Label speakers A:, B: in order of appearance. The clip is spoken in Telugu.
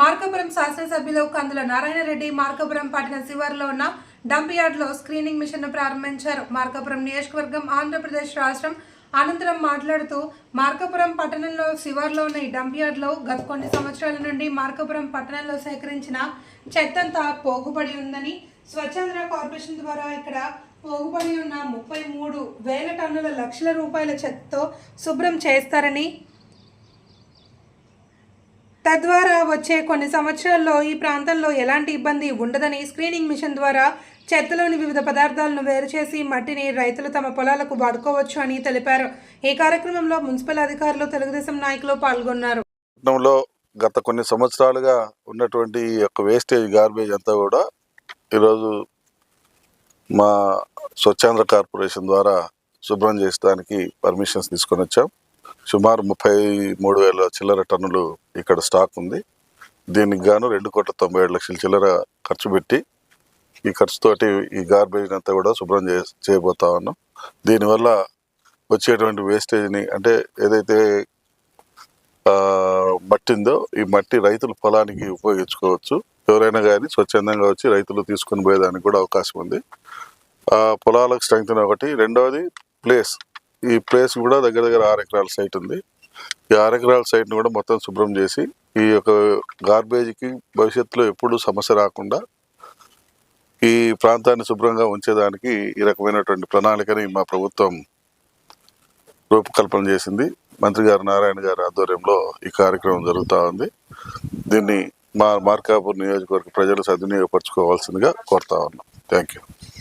A: మార్కాపురం శాసనసభ్యులు కందుల నారాయణరెడ్డి మార్కాపురం పట్టణ శివారులో ఉన్న డంప్ యార్డ్లో స్క్రీనింగ్ మిషన్ను ప్రారంభించారు. మార్కాపురం నియోజకవర్గం ఆంధ్రప్రదేశ్ రాష్ట్రం. అనంతరం మాట్లాడుతూ మార్కాపురం పట్టణంలో శివార్లో ఉన్న ఈ డంప్ యార్డ్లో గత కొన్ని సంవత్సరాల నుండి మార్కాపురం పట్టణంలో సేకరించిన చెత్తంతా పోగుబడి ఉందని స్వచ్ఛంద్ర కార్పొరేషన్ ద్వారా ఇక్కడ పోగుబడి ఉన్న ముప్పై మూడు వేల టన్నుల లక్షల రూపాయల చెత్తతో శుభ్రం చేస్తారని తద్వారా వచ్చే కొన్ని సంవత్సరాల్లో ఈ ప్రాంతంలో ఎలాంటి ఇబ్బంది ఉండదని స్క్రీనింగ్ మిషన్ ద్వారా చెత్తలోని వివిధ పదార్థాలను వేరు చేసి మట్టిని రైతులు తమ పొలాలకు వాడుకోవచ్చు అని తెలిపారు. ఈ కార్యక్రమంలో మున్సిపల్ అధికారులు తెలుగుదేశం నాయకులు పాల్గొన్నారు.
B: గత కొన్ని సంవత్సరాలుగా ఉన్నటువంటి ఈ యొక్క వేస్టేజ్ గార్బేజ్ అంతా కూడా ఈరోజు మా స్వచ్ఛాంధ్ర కార్పొరేషన్ ద్వారా శుభ్రం చేసడానికి పర్మిషన్స్ తీసుకొని వచ్చాం. సుమారు ముప్పై మూడు వేల చిల్లర టన్నులు ఇక్కడ స్టాక్ ఉంది. దీనికి గాను రెండు కోట్ల తొంభై ఏడు లక్షల చిల్లర ఖర్చు పెట్టి ఈ ఖర్చుతోటి ఈ గార్బేజ్ అంతా కూడా శుభ్రం చే చేయబోతా ఉన్నాం. దీనివల్ల వచ్చేటువంటి వేస్టేజ్ని అంటే ఏదైతే మట్టి ఉందో ఈ మట్టి రైతుల పొలానికి ఉపయోగించుకోవచ్చు. ఎవరైనా కానీ స్వచ్ఛందంగా వచ్చి రైతులు తీసుకొని పోయేదానికి కూడా అవకాశం ఉంది. ఆ పొలాలకు స్ట్రెంగ్త్ ఒకటి. రెండవది ప్లేస్ ఈ ప్లేస్ కూడా దగ్గర దగ్గర ఆరు ఎకరాల సైట్ ఉంది. ఈ ఆరు ఎకరాల సైట్ని కూడా మొత్తం శుభ్రం చేసి ఈ యొక్క గార్బేజ్కి భవిష్యత్తులో ఎప్పుడూ సమస్య రాకుండా ఈ ప్రాంతాన్ని శుభ్రంగా ఉంచేదానికి ఈ రకమైనటువంటి ప్రణాళికని మా ప్రభుత్వం రూపకల్పన చేసింది. మంత్రి గారు నారాయణ గారి ఆధ్వర్యంలో ఈ కార్యక్రమం జరుగుతూ ఉంది. దీన్ని మా మార్కాపూర్ నియోజకవర్గ ప్రజలు సద్వినియోగపరచుకోవాల్సిందిగా కోరుతా ఉన్నాం. Thank you